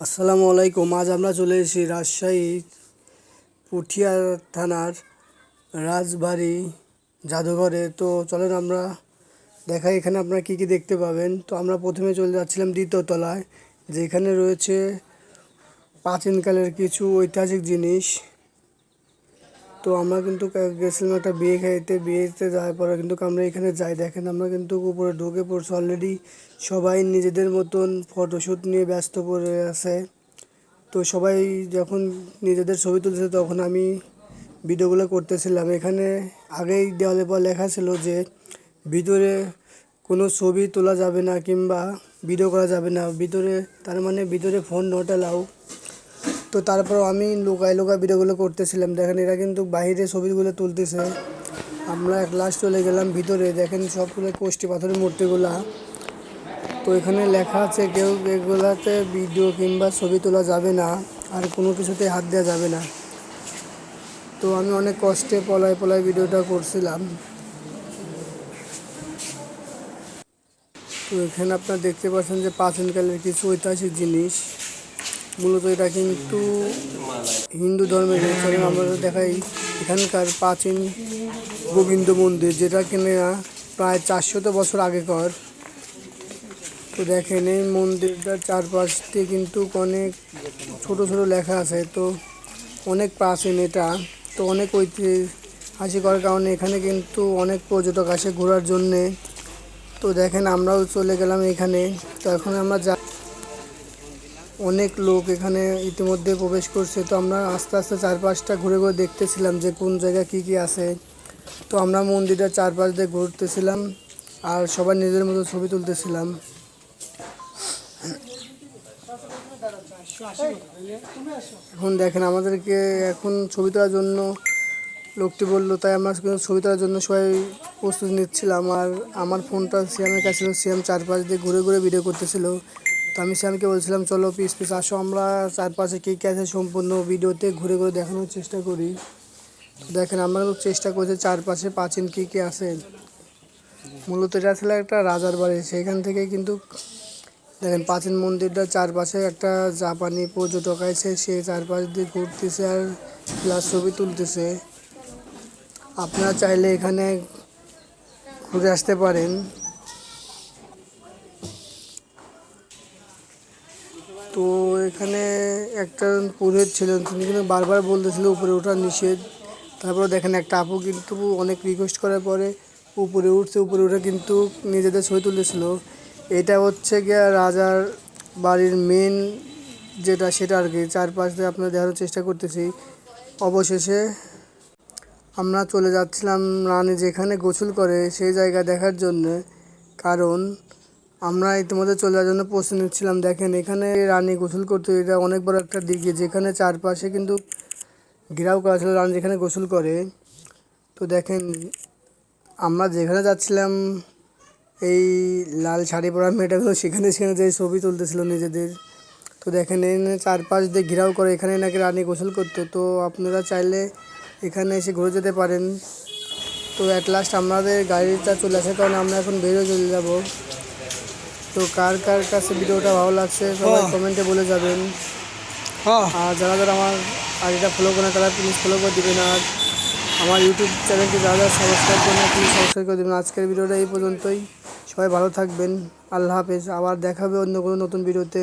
আসসালামু আলাইকুম। আজ আমরা চলে এসেছি রাজশাহী পুঠিয়া থানার রাজবাড়ি জাদুঘরে। তো চলেন আমরা দেখাই এখানে আপনারা কী কী দেখতে পাবেন। তো আমরা প্রথমে চলে যাচ্ছিলাম দ্বিতীয়তলায় যেখানে রয়েছে প্রাচীনকালের কিছু ঐতিহাসিক জিনিস। তো আমরা কিন্তু গেছিলাম একটা বিয়ে খাইতে, বিয়েতে যাওয়ার পরে কিন্তু আমরা এখানে যাই। দেখেন আমরা কিন্তু উপরে ঢুকে পড়ছি অলরেডি সবাই নিজেদের মতন ফটোশ্যুট নিয়ে ব্যস্ত পড়ে আছে। তো সবাই যখন নিজেদের ছবি তুলছে তখন আমি ভিডিওগুলো করতেছিলাম। এখানে আগেই দেওয়ালে পর লেখা ছিল যে, ভিতরে কোনো ছবি তোলা যাবে না কিংবা ভিডিও করা যাবে না। ভিতরে, তার মানে ভিতরে ফোন নট অ্যালাউ তো তারপর আমি লোকায় লোকায় ভিডিওগুলো করতেছিলাম। দেখেন এরা কিন্তু বাইরে ছবিগুলো তুলতেছে। আমরা এক লাস্ট চলে গেলাম ভিতরে। দেখেন সবগুলো কোষ্টি পাথরের মূর্তিগুলা। তো এখানে লেখা আছে, কেউ এগুলাতে ভিডিও কিংবা ছবি তোলা যাবে না। আর কোনো কিছুতে হাত দেওয়া যাবে না। তো আমি অনেক কষ্টে পলায় পলায় ভিডিওটা করছিলাম। তো এখানে আপনারা দেখতে পাচ্ছেন যে প্রাচীনকালের কিছু ঐতিহাসিক জিনিস। মূলত এটা কিন্তু হিন্দু ধর্মের এখানে আমরা দেখাই। এখানকার প্রাচীন গোবিন্দ মন্দির, যেটা কিনা প্রায় চারশত বছর আগেকার। তো দেখেন, এই মন্দিরটার চারপাশ দিয়ে কিন্তু অনেক ছোট ছোট লেখা আছে। তো অনেক প্রাচীন এটা। তো অনেক ঐতিহাসিক হওয়ার কারণে এখানে কিন্তু অনেক পর্যটক আসে ঘোরার জন্যে। তো দেখেন, আমরাও চলে গেলাম এখানে। তো এখন আমরা অনেক লোক এখানে ইতিমধ্যে প্রবেশ করছে। তো আমরা আস্তে আস্তে চারপাশটা ঘুরে ঘুরে দেখতেছিলাম যে কোন জায়গায় কী কী আছে। তো আমরা মন্দিরটার চারপাশ দিয়ে ঘুরতেছিলাম আর সবাই নিজের মতো ছবি তুলতেছিলাম। এখন দেখেন, আমাদেরকে এখন ছবি তোলার জন্য লোকটি বলল, তাই আমরা ছবি তোলার জন্য সবাই প্রস্তুতি নিচ্ছিলাম। আর আমার ফোনটা সিয়ামের কাছে সিয়াম চারপাশ দিয়ে ঘুরে ঘুরে ভিডিও করতেছিল। তো আমি সিয়ামকে বলছিলাম, চলো পিস পিস আসো আমরা চারপাশে কী কী আছে সম্পূর্ণ ভিডিওতে ঘুরে ঘুরে দেখানোর চেষ্টা করি। তো দেখেন, আমরা চেষ্টা করছি চারপাশে প্রাচীন কী কী আছে। মূলত এটা ছিল একটা রাজার বাড়ি, সেখান থেকে কিন্তু দেখেন প্রাচীন মন্দিরটার চারপাশে একটা জাপানি পর্যটক আছে সে চারপাশ দিয়ে ঘুরতেছে আর প্লাস ছবি তুলতেছে। আপনারা চাইলে এখানে ঘুরে আসতে পারেন। তো এখানে একটা পুরোহিত ছিলেন, তিনি কিন্তু বারবার বলতেছিল উপরে ওঠা নিষেধ। তারপরে দেখেন একটা আপু কিন্তু অনেক রিকোয়েস্ট করার পরে উপরে উঠছে, উপরে উঠে কিন্তু নিজেদের ছবি তুলেছিল এটা হচ্ছে গিয়া রাজার বাড়ির মেন যেটা, সেটা আর কি। চারপাশ আপনার দেখানোর চেষ্টা করতেছি। অবশেষে আমরা চলে যাচ্ছিলাম রানী যেখানে গোসল করে সেই জায়গা দেখার জন্য। কারণ আমরা ইতিমধ্যে চলে যাওয়ার জন্য প্রস্তুতি নিচ্ছিলাম, দেখেন এখানে রানী গোসল করতে এটা অনেক বড় একটা দিঘি যেখানে চারপাশে কিন্তু ঘেরাও করা ছিল রানী যেখানে গোসল করে। তো দেখেন, আমরা যেখানে যাচ্ছিলাম, এই লাল শাড়ি পরা মেয়েটাগুলো সেখানে সেখানে যে ছবি তুলতেছিল নিজেদের। তো দেখেন এখানে চারপাশ দিয়ে ঘেরাও করে এখানে নাকি রানী গোসল করতো। তো আপনারা চাইলে এখানে এসে ঘুরে যেতে পারেন। তো অ্যাট লাস্ট আমাদের গাড়িটা চলে আসে কারণ আমরা এখন বেরিয়ে চলে যাব। তো কার কার কাছে ভিডিওটা ভালো লাগছে সবাই কমেন্টে বলে যাবেন। আর যারা যারা আমার আইডিটা ফলো করে তারা প্লিজ ফলো করে দেবেন। আর আমার ইউটিউব চ্যানেলটি যারা যারা সাবস্ক্রাইব করে না প্লিজ সাবস্ক্রাইব করে দেবেন। আজকের ভিডিওটা এই পর্যন্তই। সবাই ভালো থাকবেন। আল্লাহ হাফেজ। আবার দেখাবে অন্য কোনো নতুন ভিডিওতে।